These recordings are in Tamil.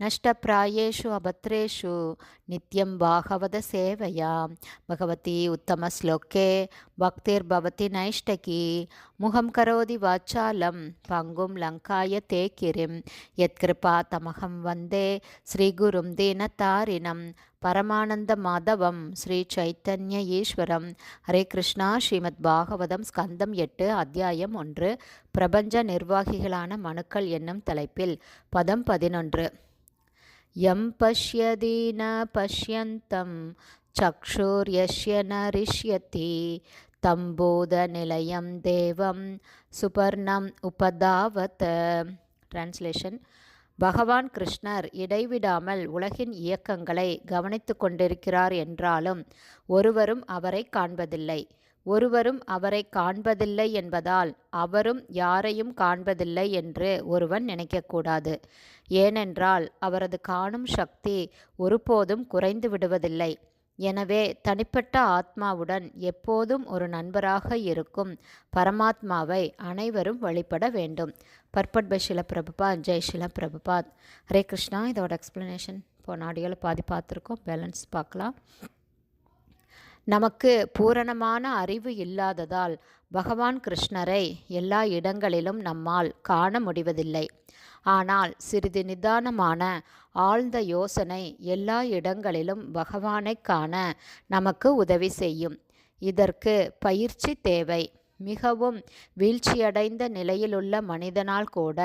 நஷ்டப்பிராயேஷு அபத்ரேஷு நித்யம் பாகவத சேவையா பகவதி உத்தமஸ்லோக்கே பக்திர் பவதி நைஷ்டகி முகம் கரோதி வாச்சாலம் பங்கும் லங்காய தேக்கிரிம் யத்கிருபா தமகம் வந்தே ஸ்ரீகுரும் தீனதாரிணம் பரமானந்த மாதவம் ஸ்ரீ சைத்தன்ய ஈஸ்வரம் ஹரே கிருஷ்ணா ஸ்ரீமத் பாகவதம் ஸ்கந்தம் எட்டு அத்தியாயம் ஒன்று பிரபஞ்ச நிர்வாகிகளான மனுக்கள் என்னும் தலைப்பில் பதம் பதினொன்று. यं पश्यति न पश्यन्तं चक्षुर्यस्य न रिष्यति तं बोधनिलयं देवं சுபர்ணம் உபதாவத் டிரான்ஸ்லேஷன் பகவான் கிருஷ்ணர் இடைவிடாமல் உலகின் இயக்கங்களை கவனித்து கொண்டிருக்கிறார் என்றாலும் ஒருவரும் அவரை காண்பதில்லை ஒருவரும் அவரை காண்பதில்லை என்பதால் அவரும் யாரையும் காண்பதில்லை என்று ஒருவன் நினைக்கக்கூடாது. ஏனென்றால் அவரது காணும் சக்தி ஒருபோதும் குறைந்து விடுவதில்லை. எனவே தனிப்பட்ட ஆத்மாவுடன் எப்போதும் ஒரு நண்பராக இருக்கும் பரமாத்மாவை அனைவரும் வழிபட வேண்டும். பர்பட் பை ஷில பிரபுபாத் ஜெய் ஷில பிரபுபாத் ஹரே கிருஷ்ணா. இதோட எக்ஸ்ப்ளனேஷன் போன ஆடியோவில் பாதி பார்த்துருக்கோம். பேலன்ஸ் பார்க்கலாம். நமக்கு பூரணமான அறிவு இல்லாததால் பகவான் கிருஷ்ணரை எல்லா இடங்களிலும் நம்மால் காண முடிவதில்லை. ஆனால் சிறிது நிதானமான ஆழ்ந்த யோசனை எல்லா இடங்களிலும் பகவானை காண நமக்கு உதவி செய்யும். இதற்கு பயிற்சி தேவை. மிகவும் வீழ்ச்சியடைந்த நிலையிலுள்ள மனிதனால் கூட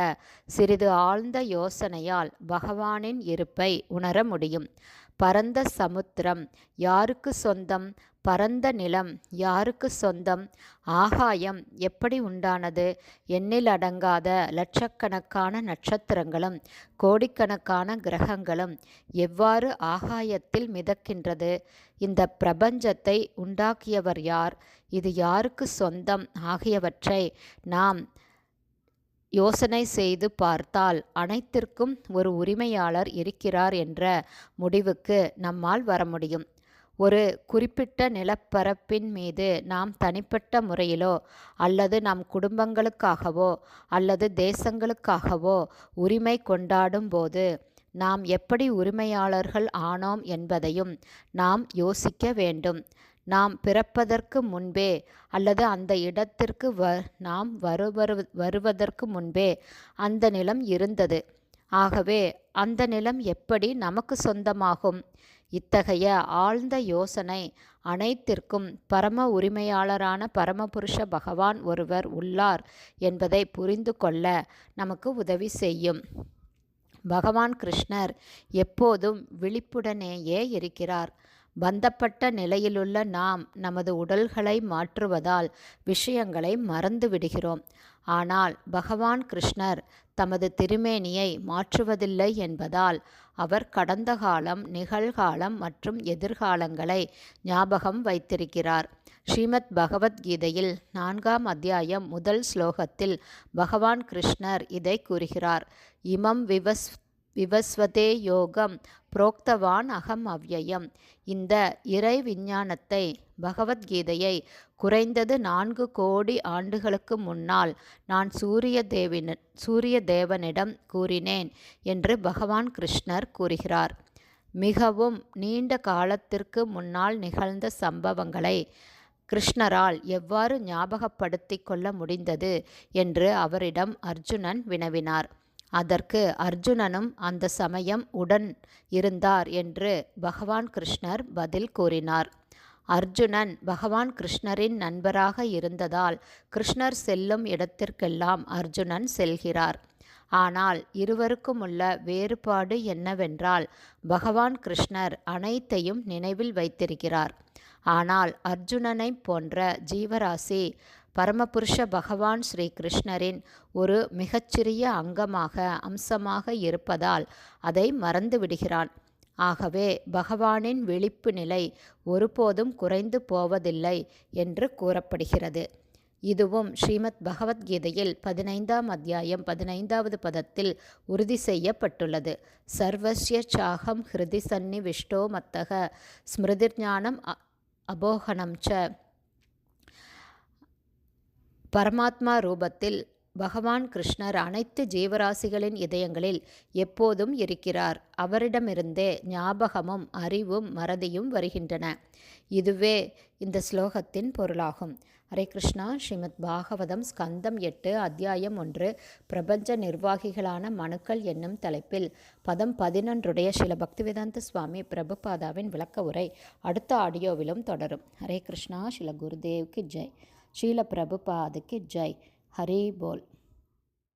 சிறிது ஆழ்ந்த யோசனையால் பகவானின் இருப்பை உணர முடியும். பரந்த சமுத்திரம் யாருக்கு சொந்தம்? பரந்த நிலம் யாருக்கு சொந்தம்? ஆகாயம் எப்படி உண்டானது? எண்ணில் அடங்காத லட்சக்கணக்கான நட்சத்திரங்களும் கோடிக்கணக்கான கிரகங்களும் எவ்வாறு ஆகாயத்தில் மிதக்கின்றது? இந்த பிரபஞ்சத்தை உண்டாக்கியவர் யார்? இது யாருக்கு சொந்தம்? ஆகியவற்றை நாம் யோசனை செய்து பார்த்தால் அனைத்திற்கும் ஒரு உரிமையாளர் இருக்கிறார் என்ற முடிவுக்கு நம்மால் வர முடியும். ஒரு குறிப்பிட்ட நிலப்பரப்பின் மீது நாம் தனிப்பட்ட முறையிலோ அல்லது நம் குடும்பங்களுக்காகவோ அல்லது தேசங்களுக்காகவோ உரிமை கொண்டாடும் போது நாம் எப்படி உரிமையாளர்கள் ஆனோம் என்பதையும் நாம் யோசிக்க வேண்டும். நாம் பிறப்பதற்கு முன்பே அல்லது அந்த இடத்திற்கு வ நாம் வரு வருவதற்கு முன்பே அந்த நிலம் இருந்தது. ஆகவே அந்த நிலம் எப்படி நமக்கு சொந்தமாகும்? இத்தகைய ஆழ்ந்த யோசனை அனைத்திற்கும் பரம உரிமையாளரான பரமபுருஷ பகவான் ஒருவர் உள்ளார் என்பதை புரிந்து கொள்ள நமக்கு உதவி செய்யும். பகவான் கிருஷ்ணர் எப்போதும் விழிப்புடனேயே இருக்கிறார். பந்தப்பட்ட நிலையிலுள்ள நாம் நமது உடல்களை மாற்றுவதால் விஷயங்களை மறந்து விடுகிறோம். ஆனால் பகவான் கிருஷ்ணர் தமது திருமேனியை மாற்றுவதில்லை என்பதால் அவர் கடந்த காலம் நிகழ்காலம் மற்றும் எதிர்காலங்களை ஞாபகம் வைத்திருக்கிறார். ஸ்ரீமத் பகவத்கீதையில் நான்காம் அத்தியாயம் முதல் ஸ்லோகத்தில் பகவான் கிருஷ்ணர் இதை கூறுகிறார். இமம் விவஸ் விவஸ்வதே யோகம் புரோக்தவான் அகம் அவ்யயம் இந்த இறை விஞ்ஞானத்தை பகவத்கீதையை குறைந்தது நான்கு கோடி ஆண்டுகளுக்கு முன்னால் நான் சூரிய தேவின சூரிய தேவனிடம் கூறினேன் என்று பகவான் கிருஷ்ணர் கூறுகிறார். மிகவும் நீண்ட காலத்திற்கு முன்னால் நிகழ்ந்த சம்பவங்களை கிருஷ்ணரால் எவ்வாறு ஞாபகப்படுத்தி கொள்ள முடிந்தது என்று அவரிடம் அர்ஜுனன் வினவினார். அதற்கு அர்ஜுனனும் அந்த சமயம் உடன் இருந்தார் என்று பகவான் கிருஷ்ணர் பதில் கூறினார். அர்ஜுனன் பகவான் கிருஷ்ணரின் நண்பராக இருந்ததால் கிருஷ்ணர் செல்லும் இடத்திற்கெல்லாம் அர்ஜுனன் செல்கிறார். ஆனால் இருவருக்கும் உள்ள வேறுபாடு என்னவென்றால் பகவான் கிருஷ்ணர் அனைத்தையும் நினைவில் வைத்திருக்கிறார். ஆனால் அர்ஜுனனை போன்ற ஜீவராசி பரமபுருஷ பகவான் ஸ்ரீ கிருஷ்ணரின் ஒரு மிகச்சிறிய அங்கமாக அம்சமாக இருப்பதால் அதை மறந்துவிடுகிறான் ஆகவே பகவானின் விழிப்பு நிலை ஒருபோதும் குறைந்து போவதில்லை என்று கூறப்படுகிறது. இதுவும் ஸ்ரீமத் பகவத்கீதையில் பதினைந்தாம் அத்தியாயம் பதினைந்தாவது பதத்தில் உறுதி செய்யப்பட்டுள்ளது. சர்வஸ்ய சாகம் ஹிருதி சன்னி விஷ்டோ மத்தக ஸ்மிருதிர்ஞானம் அ- அபோகனம் ச பரமாத்மா ரூபத்தில் பகவான் கிருஷ்ணர் அனைத்து ஜீவராசிகளின் இதயங்களில் எப்போதும் இருக்கிறார். அவரிடமிருந்தே ஞாபகமும் அறிவும் மறதியும் வருகின்றன. இதுவே இந்த ஸ்லோகத்தின் பொருளாகும். ஹரே கிருஷ்ணா. ஸ்ரீமத் பாகவதம் ஸ்கந்தம் எட்டு அத்தியாயம் ஒன்று. பிரபஞ்ச நிர்வாகிகளான மனுக்கள் என்னும் தலைப்பில் பதம் பதினொன்றுடைய சில பக்திவேதாந்த சுவாமி பிரபுபாதாவின் விளக்க உரை அடுத்த ஆடியோவிலும் தொடரும். ஹரே கிருஷ்ணா. ஸ்ரீல குருதேவ்க்கு ஜெய். ஸ்ரீல பிரபுபாதுக்கு ஜெய். ஹரி போல்.